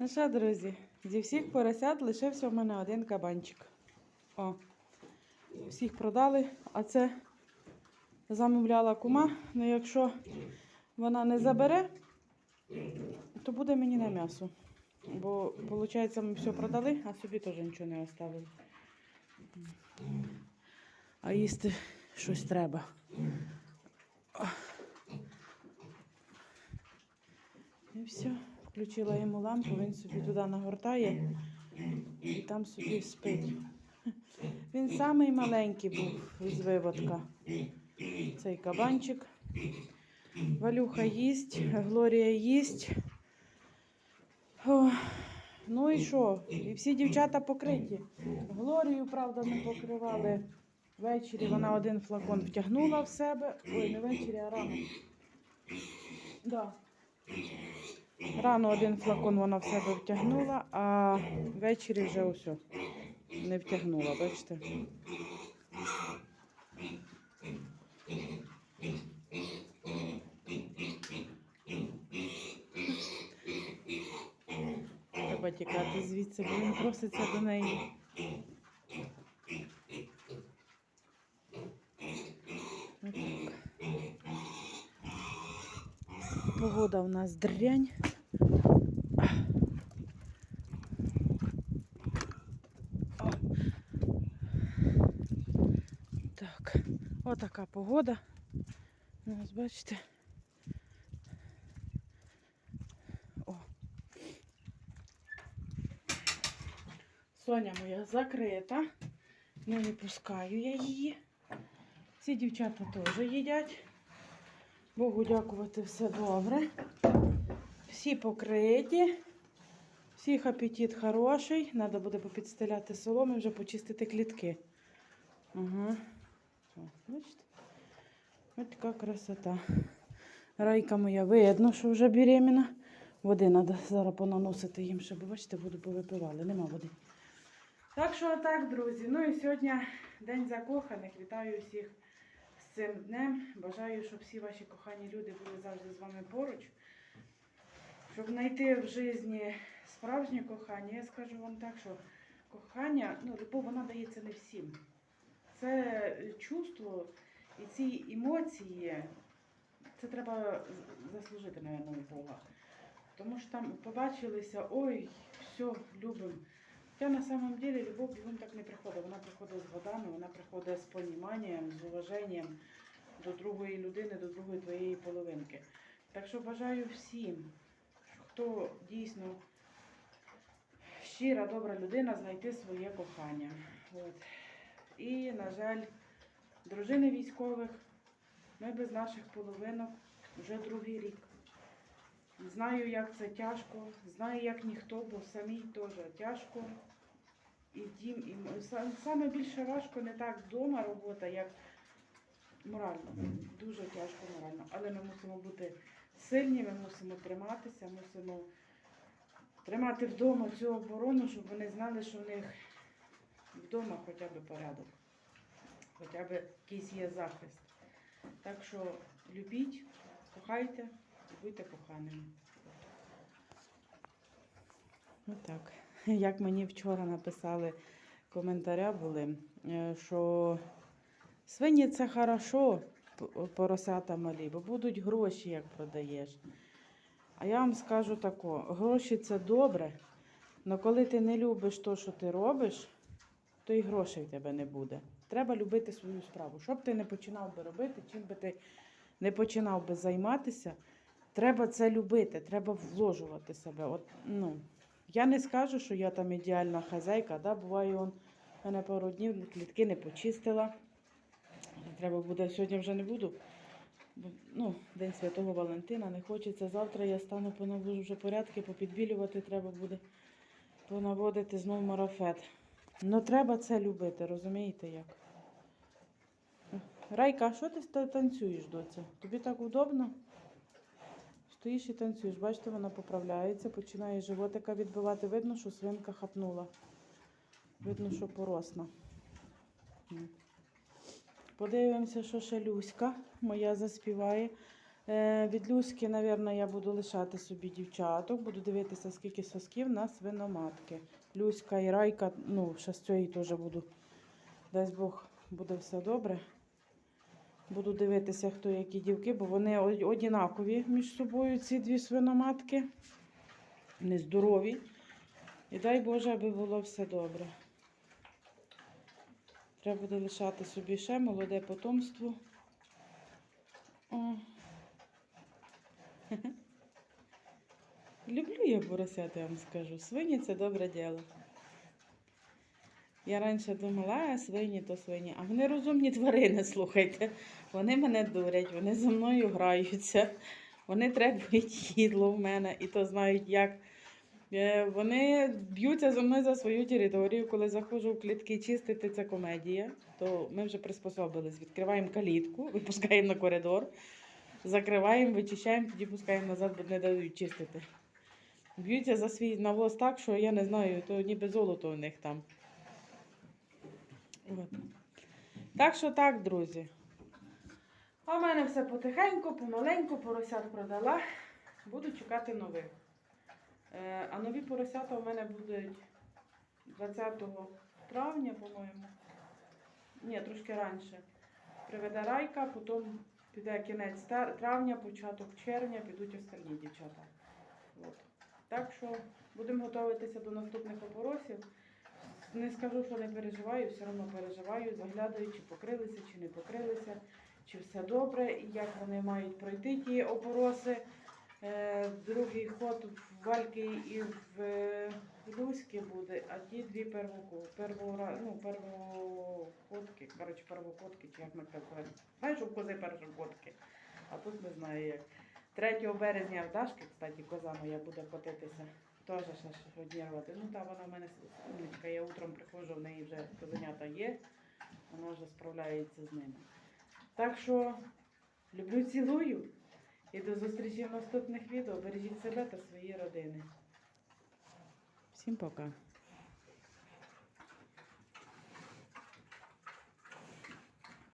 Ну що, друзі, зі всіх поросят лишився в мене один кабанчик. О, всіх продали, а це замовляла кума. Ну якщо вона не забере, то буде мені на м'ясо. Бо, виходить, ми все продали, а собі теж нічого не оставили. А їсти щось треба. І все. Включила йому лампу, він собі туди нагортає і там собі спить. Він самий маленький був із виводка. Цей кабанчик. Валюха їсть, Глорія їсть. О, ну і що? І всі дівчата покриті. Глорію, правда, не покривали. Ввечері вона один флакон втягнула в себе. Ой, не ввечері, а рано. Да. Рано один флакон вона в себе втягнула, а ввечері вже усе не втягнула, бачите? Треба тікати звідси, бо він проситься до неї. Отак. Погода у нас дрянь. Так, отака погода. У нас, бачите. О. Соня моя закрита. Ну, не пускаю я її. Ці дівчата теж їдять. Богу дякувати, все добре. Всі покриті. Всіх апетит хороший. Треба буде попідстеляти соломи, вже почистити клітки. О, бачите? Ось така красота. Райка моя видно, що вже беременна. Води треба зараз понаносити їм, щоб, бачите, воду повипивали. Нема води. Так що так, друзі. Ну і сьогодні День закоханих. Вітаю всіх цим днем. Бажаю, щоб всі ваші кохані люди були завжди з вами поруч. Щоб знайти в житті справжнє кохання, я скажу вам так, що кохання, ну, любов, вона дається не всім. Це чувство і ці емоції, це треба заслужити, мабуть, Бога. Тому що там побачилися, ой, все, любимо. Хоча на самом деле любов бігом так не приходить. Вона приходить з годами, вона приходить з поніманням, з уваженням до другої людини, до другої твоєї половинки. Так що бажаю всім, хто дійсно щира, добра людина, знайти своє кохання. От. І, на жаль, дружини військових, ми без наших половинок вже другий рік. Знаю, як це тяжко, знаю, як ніхто, бо самій теж тяжко. І дім, і саме більше важко не так вдома робота, як морально. Дуже тяжко морально. Але ми мусимо бути сильні, ми мусимо триматися, мусимо тримати вдома цю оборону, щоб вони знали, що в них вдома хоча б порядок, хоча б якийсь є захист. Так що любіть, кохайте будьте коханими. Отак. Як мені вчора написали коментаря були, е, що свині це хорошо, поросята малі, бо будуть гроші, як продаєш. А я вам скажу тако, гроші це добре, але коли ти не любиш те, що ти робиш, то і грошей в тебе не буде. Треба любити свою справу. Що б ти не починав би робити, чим би ти не починав би займатися, треба це любити, треба вложувати себе. От, ну, я не скажу, що я там ідеальна хазяйка, да? буває, он, мене пару днів клітки не почистила. Треба буде, сьогодні вже не буду. Ну, День Святого Валентина, не хочеться. Завтра я стану понавожу вже порядки, попідбілювати треба буде, понаводити знов марафет. Ну треба це любити, розумієте як? Райка, а що ти танцюєш, доця? Тобі так удобно? Стоїш і танцюєш. Бачите, вона поправляється, починає животика відбивати. Видно, що свинка хапнула. Видно, що поросна. Подивимося, що ще Люська моя заспіває. Е, від Люськи, мабуть, я буду лишати собі дівчаток, буду дивитися, скільки сосків на свиноматки. Люська і Райка, ну, ще з цієї теж буду. Дасть Бог, буде все добре. Буду дивитися, хто які дівки, бо вони о- однакові між собою, ці дві свиноматки. Нездорові. І дай Боже, аби було все добре. Треба буде лишати собі ще молоде потомство. О. Люблю я поросят, я вам скажу. Свині це добре діло. Я раніше думала, а свині то свині. А вони розумні тварини, слухайте. Вони мене дурять, вони зі мною граються, вони требують їдло в мене і то знають як. Е, Вони б'ються за мною за свою територію. Коли заходжу в клітки чистити, це комедія, то ми вже приспособились. Відкриваємо калітку, випускаємо на коридор, закриваємо, вичищаємо, тоді пускаємо назад, бо не дають чистити. Б'ються за свій навоз так, що я не знаю, то ніби золото у них там. Так що так, друзі. А в мене все потихеньку, помаленьку, поросят продала. Буду чекати нових. Е, а нові поросята у мене будуть 20 травня, по-моєму. Ні, трошки раніше. Приведе райка, потім піде кінець травня, початок червня, підуть остальні дівчата. От. Так що будемо готуватися до наступних опоросів. Не скажу, що не переживаю, все одно переживаю, заглядаю, чи покрилися, чи не покрилися, чи все добре, як вони мають пройти ті опороси. Е, другий ход в Вальки і в е, буде, а ті дві первоку, ну, первоходки, коротше, первоходки, чи як ми кажемо. Знаєш, у кози першоходки, а тут не знаю як. 3 березня в Дашки, кстати, коза моя буде котитися. Теж ще одірвати. Ну та вона в мене умничка. Я утром приходжу, в неї вже козенята є, вона вже справляється з ними. Так що люблю, цілую. І до зустрічі в наступних відео. Бережіть себе та свої родини. Всім пока.